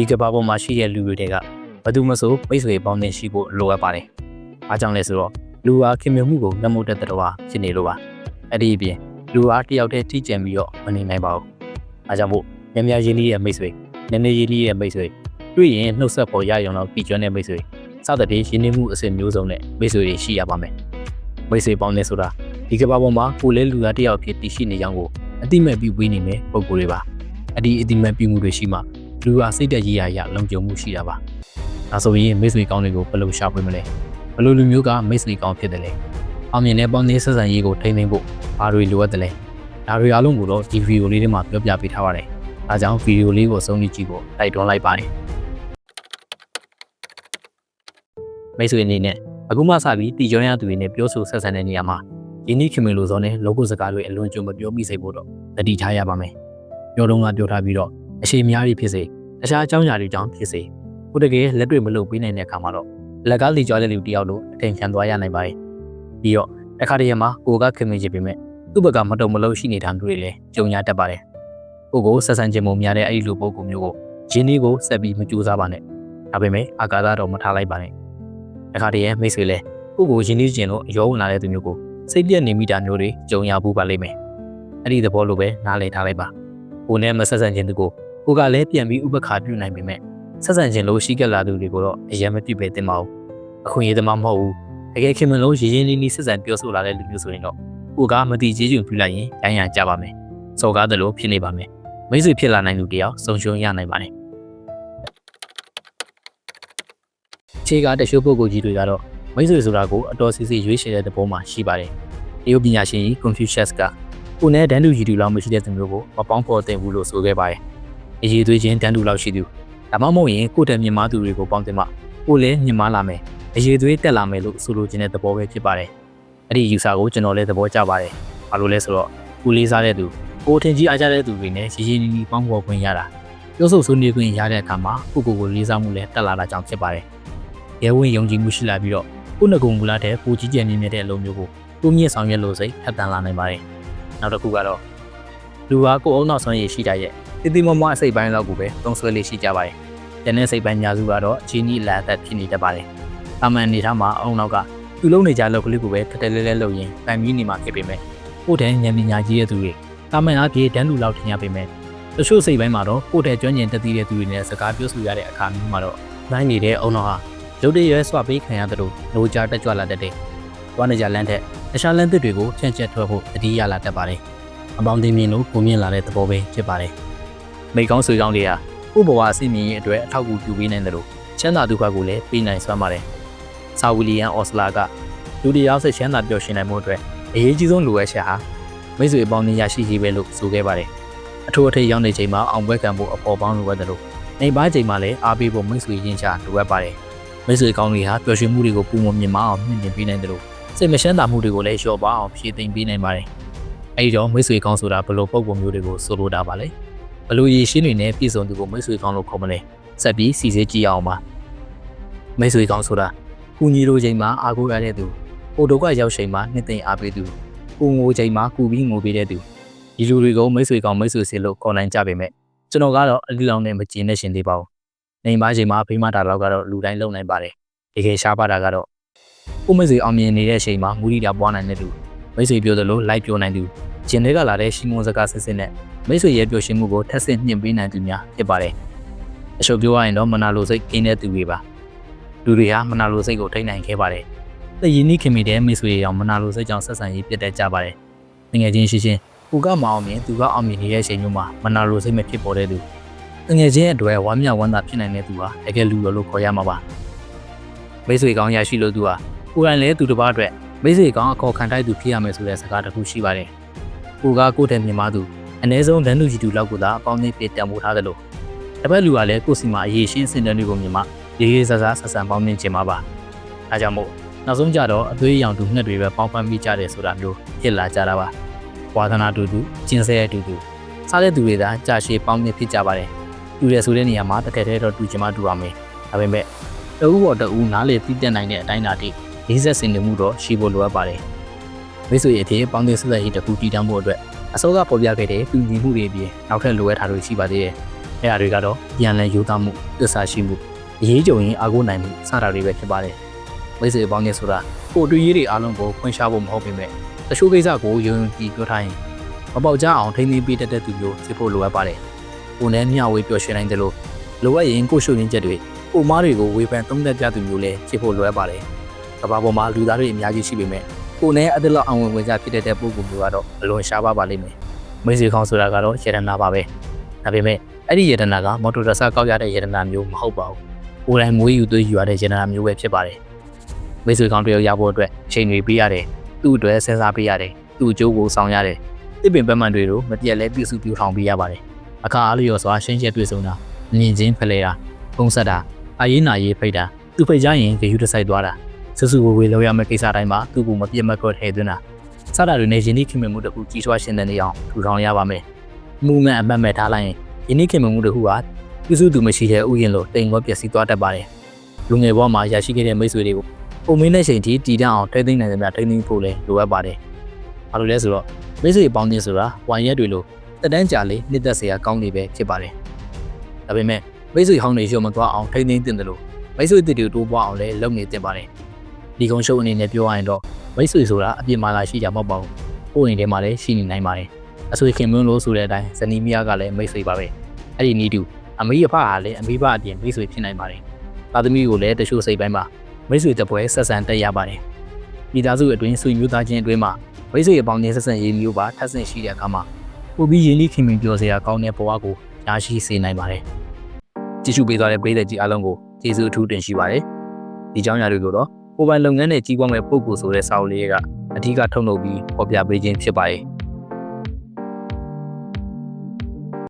ဒီကမ္ဘာပေါ်မှာရှိတဲ့လူတွေတွေကဘယ်သူမဆိုမိတ်ဆွေပေါင်းတင်ရှိဖို့လိုအပ်ပါတယ်။အားကြောင့်လဲဆိုတော့လူဟာခင်မင်မှုကိုလက်မုတ်တဲ့တော်ဖြစ်နေလို့ပါ။အဲ့ဒီအပြင်လူဟာတယောက်တည်းထိကျန်ပြီးတော့မနေနိုင်ပါဘူး။အားကြောင့်မို့များများရင်းနှီးရဲ့မိတ်ဆွေနည်းနည်းရင်းနှီးရဲ့မိတ်ဆွေတွေ့ရင်နှုတ်ဆက်ပေါ်ရရုံတော့ပြီးကျွမ်းတဲ့မိတ်ဆွေစသဖြင့်ရင်းနှီးမှုအစဉ်မျိုးစုံနဲ့မိတ်ဆွေတွေရှိရပါမယ်။မိတ်ဆွေပေါင်းနေဆိုတာဒီကမ္ဘာပေါ်မှာကိုယ်လဲလူသားတယောက်ဖြစ်တည်ရှိနေကြောင်းကိုအတိမဲ့ပြုပေးနေမယ်ပုံကိုယ်တွေပါ။အဲ့ဒီအတိမဲ့ပြုမှုတွေရှိမှ လူဟာစိတ်သက်ကြီးရရလုံခြုံမှုရှိတာပါ။ဒါဆိုရင်မိတ်ဆွေကောင်းတွေကိုဘယ်လိုရှာဖွေမလဲ။ဘယ်လိုလူမျိုးကမိတ်ဆွေကောင်းဖြစ်တယ်လဲ။အောင်မြင်တဲ့ပေါင်းသေးဆက်ဆံရေးကိုထိန်းသိမ်းဖို့ဘာတွေလိုအပ်တယ်လဲ။ဒါတွေအားလုံးကိုတော့ဒီဗီဒီယိုလေးထဲမှာပြောပြပေးထားပါတယ်။ဒါကြောင့်ဗီဒီယိုလေးကိုအဆုံးထိကြည့်ဖို့တိုက်တွန်းလိုက်ပါတယ်။မိတ်ဆွေအနေနဲ့အခုမှစပြီးတည်ကြောရသူတွေနဲ့ပြောဆိုဆက်ဆံတဲ့နေရာမှာယင်းနှိခင်မလို့စောနဲ့လောကုစကားတွေအလွန်ကြုံမပြောမိစေဖို့တော့တတိထားရပါမယ်။ပြောတော့ကပြောထားပြီးတော့အရှိများကြီးဖြစ်စေ တခြားအကြောင်းအရာတွေကြောင့်ဖြစ်စေကိုတကယ်လက်တွေ့မလုပ်ပေးနိုင်တဲ့အခါမှာတော့လက်ကားလီကြွားတဲ့လူတယောက်လိုအထင်ခံသွားရနိုင်ပါတယ်။ပြီးတော့တစ်ခါတည်းမှာကိုကခင်မင်ချင်ပေမဲ့သူ့ဘက်ကမတုံမလုံးရှိနေတာမျိုးတွေလည်းကြုံရတတ်ပါတယ်။ကိုကိုဆက်ဆံခြင်းမများတဲ့အဲ့ဒီလိုပုံကူမျိုးကိုရင်းနှီးကိုဆက်ပြီးမကြိုးစားပါနဲ့။ဒါပေမဲ့အာကာသတော့မထားလိုက်ပါနဲ့။တစ်ခါတည်းမိတ်ဆွေလည်းကိုကိုရင်းနှီးခြင်းလို့ရောဝင်လာတဲ့သူမျိုးကိုစိတ်ပြက်နေမိတာမျိုးတွေကြုံရဘူးပါလိမ့်မယ်။အဲ့ဒီသဘောလိုပဲနားလည်ထားလိုက်ပါ။ကိုနဲ့မဆက်ဆံခြင်းသူကို ကိုကလည်းပြန်ပြီးဥပခါပြုနိုင်ပေမဲ့ဆက်ဆံခြင်းလို့ရှိခဲ့လာသူတွေကိုတော့အရင်မပြစ်ပဲတင်ပါဘူး။အခွင့်အရေးသမားမဟုတ်ဘူး။တကယ်ခင်မလုံးရင်းရင်းနှီးနှီးဆက်ဆံပြောဆိုလာတဲ့လူမျိုးဆိုရင်တော့ကိုကမတိကျေးကျွန်ပြလိုက်ရင်ရိုင်းရကြပါမယ်။စော်ကားတယ်လို့ဖြစ်နေပါမယ်။မိတ်ဆွေဖြစ်လာနိုင်သူတယောက်ဆုံရှုံရနိုင်ပါတယ်။ခြေကတချို့ပုဂ္ဂိုလ်ကြီးတွေကတော့မိတ်ဆွေဆိုတာကိုအတော်စီစီရွေးချယ်တဲ့သဘောမှာရှိပါတယ်။တရုတ်ပညာရှင်ကြီး Confucius ကကိုနဲ့ဒန်းတူကြီးတူလောက်မရှိတဲ့သူမျိုးကိုမပေါင်းဖော်တင်ဘူးလို့ဆိုခဲ့ပါတယ်။ အရေးသွေးချင်းဒန်းတူလောက်ရှိသူဒါမှမဟုတ်ရင်ကိုယ့်တဲ့မြင်မာသူတွေကိုပေါင်းတင်မှကိုလည်းမြင်မာလာမယ်။အရေးသွေးတက်လာမယ်လို့ဆိုလိုချင်တဲ့သဘောပဲဖြစ်ပါတယ်။အဲ့ဒီယူဆကိုကျွန်တော်လည်းသဘောကျပါတယ်။ဘာလို့လဲဆိုတော့ကိုလေးစားတဲ့သူကိုထင်ကြီးအားကြတဲ့သူတွေနဲ့ရည်ရည်နီနီပေါင်းဖော်ခွင့်ရတာပြောဆိုဆွေးနွေးခွင့်ရတဲ့အခါမှာကိုကိုကိုလေးစားမှုလည်းတက်လာတာကြောင့်ဖြစ်ပါတယ်။ရဲဝင်ယုံကြည်မှုရှိလာပြီးတော့ကိုယ့်ငကုံမူလာတဲ့ပူကြီးကျယ်မြင့်မြတ်တဲ့အလုံးမျိုးကိုကိုမြင့်ဆောင်ရွက်လို့စိတ်ထပ်တန်လာနိုင်ပါတယ်။နောက်တစ်ခုကတော့လူဟာကိုယ်အုံနောက်ဆုံးရရှိတာရဲ့ တိတိမမအစိတ်ပိုင်းလောက်ကိုပဲသုံးဆွဲလေးရှိကြပါတယ်။တနေ့စိတ်ပိုင်းညာစုကတော့အချင်းကြီးလာသက်ဖြစ်နေတတ်ပါတယ်။အမှန်အနေထားမှာအုံနောက်ကသူ့လုံးနေကြလောက်ကလေးကိုပဲထက်တဲလဲလဲလုပ်ရင်တိုင်ပြီးနေမှာဖြစ်ပေမဲ့ကိုယ့်တဲ့ဉာဏ်ပညာကြီးရဲ့သူတွေတာမန်အားဖြင့်တန်းလူလောက်ထင်ရပေမဲ့တချို့စိတ်ပိုင်းမှာတော့ကိုယ့်တဲ့ကျွမ်းကျင်တတ်သိတဲ့သူတွေနဲ့စကားပြောဆိုရတဲ့အခါမျိုးမှာတော့နိုင်နေတဲ့အုံနောက်ဟာရုပ်တရက်ဆွပေးခံရတဲ့လို့လိုကြတက်ကြွလာတတ်တယ်။တွားနေကြလမ်းထက်တခြားလမ်းသစ်တွေကိုဖြန့်ကျက်ထွက်ဖို့တတိယလာတတ်ပါတယ်။အပေါင်းတင်မြင်လို့ပုံမြင်လာတဲ့သဘောပဲဖြစ်ပါတယ်။ မိကောင်းဆွေကောင်းတွေကကိုယ့်ဘဝအစီအမင်းရဲ့အတွက်အထောက်အကူပြုပေးနိုင်တယ်လို့ချမ်းသာဒုက္ခကိုလည်းပေးနိုင်စွမ်းပါတယ်။ဆာဝီလီယန်အော်စလာကလူတရားစိတ်ချမ်းသာပျော်ရွှင်နိုင်မှုအတွက်အရေးကြီးဆုံးလိုအပ်ချက်ဟာမိတ်ဆွေအပေါင်းနဲ့ရရှိရေးပဲလို့ဆိုခဲ့ပါတယ်။အထူးအထိပ်ရောက်နေချိန်မှာအောင်ပွဲခံဖို့အပေါ်ပေါင်းလိုအပ်တယ်လို့နေပါချိန်မှာလည်းအားပေးဖို့မိတ်ဆွေရင်းချလိုအပ်ပါတယ်။မိတ်ဆွေကောင်းတွေဟာပျော်ရွှင်မှုတွေကိုပုံမမြင်မအောင်မြင့်တင်ပေးနိုင်တယ်လို့စိတ်မရှမ်းသာမှုတွေကိုလည်းလျှော့ပါအောင်ဖြည့်သိမ်းပေးနိုင်ပါတယ်။အဲဒီတော့မိတ်ဆွေကောင်းဆိုတာဘယ်လိုပုံပုံမျိုးတွေကိုဆိုလိုတာပါလဲ။ ဘယ်လိုရည်ရှင်းတွေနဲ့ပြည့်စုံသူကိုမိတ်ဆွေကောင်းလို့ခေါ်မလဲ။ဆက်ပြီးစီစစ်ကြည့်အောင်ပါ။မိတ်ဆွေကောင်းဆိုတာကုညီလိုချိန်မှာအားကိုးရတဲ့သူဟိုဒုက္ခရောက်ချိန်မှာနှစ်သိမ့်အားပေးသူကိုငိုချိန်မှာကူပြီးငိုပေးတဲ့သူဒီလူတွေကိုမိတ်ဆွေကောင်းမိတ်ဆွေစီလို့ခေါ်နိုင်ကြပေမဲ့ကျွန်တော်ကတော့အလီလောင်နဲ့မကျင်းနဲ့ရှင်သေးပါဘူး။နေပါချိန်မှာဖိမတာတော့ကတော့လူတိုင်းလုံနိုင်ပါတယ်။တကယ်ရှားပါတာကတော့ကိုမိတ်ဆွေအောင်မြင်နေတဲ့အချိန်မှာမူရီတာပွားနိုင်တဲ့သူမိတ်ဆွေပြောသလိုလိုက်ပြောနိုင်သူကျင်တွေကလာတဲ့ရှီမွန်စကားစစ်စစ်နဲ့ မိတ်ဆွေရဲ့ပြောရှင်းမှုကိုထက်ဆင့်ညှင့်ပေးနိုင်သူများဖြစ်ပါတယ်။အရှုပ်ပြောရရင်တော့မနာလိုစိတ်ကင်းတဲ့သူတွေပါ။လူတွေဟာမနာလိုစိတ်ကိုထိန်းနိုင်ခဲ့ပါတယ်။သက်ရင်းနှီးခင်မိတဲ့မိတ်ဆွေရောမနာလိုစိတ်ကြောင့်ဆက်ဆံရေးပြတ်တက်ကြပါတယ်။ငွေချင်းရှိချင်းကိုကမအောင်မြင်သူကအောင်မြင်နေတဲ့အချိန်မျိုးမှာမနာလိုစိတ်မဖြစ်ပေါ်တဲ့သူငွေချင်းအတွက်ဝမ်းမြောက်ဝမ်းသာဖြစ်နိုင်တဲ့သူဟာတကယ်လူရောလို့ခေါ်ရမှာပါ။မိတ်ဆွေကောင်းရရှိလို့သူဟာကိုယ်တိုင်လည်းသူတစ်ပါးအတွက်မိတ်ဆွေကောင်းအခေါ်ခံတိုက်သူဖြစ်ရမယ်ဆိုတဲ့စကားတစ်ခုရှိပါတယ်။ကိုကကိုယ့်တဲ့မြင်မသူ အ ਨੇ ဆုံးလမ်းလူကြီးတူလောက်ကိုသာအပေါင်းနဲ့ပြတံမိုးထားသလိုတစ်ပတ်လူကလည်းကိုယ့်စီမှာအရေးရှင်းစင်တဲ့တွေကိုမြင်မှရေးရေးဆဆဆဆန်ပေါင်းနေခြင်းပါပါ။အဲကြောင့်မို့နောက်ဆုံးကြတော့အသွေးရောင်တူငှက်တွေပဲပေါင်းပန်းမိကြတယ်ဆိုတာမျိုးဖြစ်လာကြတာပါ။ဝါသနာတူတူကျင်ဆဲရတူတူစားတဲ့သူတွေသာကြာရှည်ပေါင်းနေဖြစ်ကြပါတယ်။တူတယ်ဆိုတဲ့နေရာမှာတကယ်တည်းတော့တူချင်မှတူပါမယ်။ဒါပေမဲ့တအူးပေါ်တအူးနားလေတည်တက်နိုင်တဲ့အတိုင်းအတာတိလေးဆက်စင်နေမှုတော့ရှိဖို့လိုအပ်ပါတယ်။မိတ်ဆွေအဖြစ်ပေါင်းတဲ့ဆက်ဆက်ရေးတစ်ခုတည်တံ့ဖို့အတွက် အစောကပေါ်ပြခဲ့တဲ့တူညီမှုတွေအပြင်နောက်ထပ်လိုအပ်တာတွေရှိပါသေးတယ်။အဲ့အရာတွေကတော့ပြန်လည်ယူသားမှုသစ္စာရှိမှုအရေးကြုံရင်အာကိုနိုင်မှုစတာတွေပဲဖြစ်ပါတယ်မိတ်ဆွေပေါင်းနေဆိုတာကိုတွေ့ရေးတွေအားလုံးကိုဖွင့်ရှားဖို့မဟုတ်ပေမဲ့တချို့ကိစ္စကိုယုံယုံကြည်ပြောထားရင်မပေါက်ကြအောင်ထိန်းသိမ်းပေးတတ်တဲ့သူမျိုးဖြစ်ဖို့လိုအပ်ပါတယ်ကိုနဲ့မျှဝေပျော်ရွှင်နိုင်တယ်လို့လိုအပ်ရင်ကိုရှုရင်းချက်တွေကိုမားတွေကိုဝေဖန်သုံးသပ်ပြသူမျိုးလည်းဖြစ်ဖို့လိုအပ်ပါတယ်ကဘာပေါ်မှာလူသားတွေအများကြီးရှိပေမဲ့ ကိုနဲ့အတလောက်အောင်ဝင်ဝင်ကြဖြစ်တဲ့ပုံကူမျိုးကတော့အလွန်ရှားပါပါလိမ့်မယ်မိတ်ဆွေခေါင်းဆိုတာကတော့ရတနာပါပဲဒါပေမဲ့အဲ့ဒီယတနာကမော်တော်တဆကောက်ရတဲ့ယတနာမျိုးမဟုတ်ပါဘူး။ကိုယ်တိုင်မွေးယူသွေးယူရတဲ့ယတနာမျိုးပဲဖြစ်ပါတယ်။မိတ်ဆွေကောင်းတယောက်ရဖို့အတွက်အချိန်တွေပေးရတယ်။သူ့အတွက်စဉ်းစားပေးရတယ်။သူ့အကျိုးကိုဆောင်ရတယ်။တစ်ပင်ပတ်မှန်တွေတို့မပြတ်လဲပြုစုပြုထောင်ပေးရပါတယ်။အခါအားလျော်စွာရှင်းချက်တွေ့ဆုံတာမြင်ချင်းဖလဲတာပုံဆက်တာအရေးနာရေးဖိတ်တာသူဖိတ်ကြရင်ဂယုတဆိုင်သွားတာ ဆဆူဝေဝေလောက်ရမယ့်ကိစ္စတိုင်းမှာသူ့ကိုမပြတ်မကွက်ထည့်သွင်းတာစတာတွေနဲ့ယင်းနှိခင်မြမှုတစ်ခုကြီးထွားရှင်းတဲ့နေအောင်ထူထောင်ရပါမယ်။မှုမှန်အမှတ်မဲ့ထားလိုက်ရင်ယင်းနှိခင်မမှုတစ်ခုဟာပြုစုသူမရှိတဲ့ဥယျာဉ်လိုတိမ်ကောပျက်စီးသွားတတ်ပါတယ်။လူငယ်ဘဝမှာရရှိခဲ့တဲ့မိတ်ဆွေတွေကိုပုံမင်းတဲ့ချိန်ထိတည်တံ့အောင်ထိသိမ်းနိုင်တဲ့များထိသိမ်းဖို့လည်းလိုအပ်ပါတယ်။ဘာလို့လဲဆိုတော့မိတ်ဆွေပေါင်းခြင်းဆိုတာဝိုင်ရက်တွေလိုတက်တန်းကြာလေးနှစ်သက်စရာကောင်းနေပဲဖြစ်ပါတယ်။ဒါပေမဲ့မိတ်ဆွေဟောင်းတွေရုံမသွားအောင်ထိသိမ်းတင်တယ်လို့မိတ်ဆွေတစ်တူတိုးပွားအောင်လည်းလုပ်နေတင်ပါတယ်။ ဒီကုန်းရှုပ်အနေနဲ့ပြောရရင်တော့မိတ်ဆွေဆိုတာအပြစ်မှလာရှိကြမဟုတ်ပါဘူး။ကိုယ်ရင်ထဲမှာလည်းရှိနေနိုင်ပါတယ်။အဆွေခင်မွန်းလို့ဆိုတဲ့အတိုင်းဇနီးမယားကလည်းမိတ်ဆွေပါပဲ။အဲ့ဒီနီးတူအမေအဖကလည်းအမေဘအပြင်မိတ်ဆွေဖြစ်နိုင်ပါတယ်။သားသမီးကိုလည်းတချို့စိတ်ပိုင်းမှာမိတ်ဆွေတပွဲဆက်ဆံတက်ရပါတယ်။မိသားစုအတွင်းဆွေမျိုးသားချင်းအတွင်းမှာမိတ်ဆွေအပေါင်းချင်းဆက်ဆံရေးမျိုးပါထပ်ဆင့်ရှိတဲ့အခါမှာပိုပြီးရင်းနှီးခင်မင်ပြောစရာကောင်းတဲ့ဘဝကိုရရှိစေနိုင်ပါတယ်။ကြည့်ရှုပေးသွားတဲ့ပရိသတ်ကြီးအားလုံးကိုကျေးဇူးအထူးတင်ရှိပါတယ်။ဒီကြောင်းရာတွေကိုတော့ ကိုယ်ပိုင်လုပ်ငန်းနဲ့ကြီးပွားမဲ့ပုံကိုဆိုတဲ့စာအုပ်လေးကအထူးကထုတ်လုပ်ပြီးဖော်ပြပေးခြင်းဖြစ်ပါတယ်။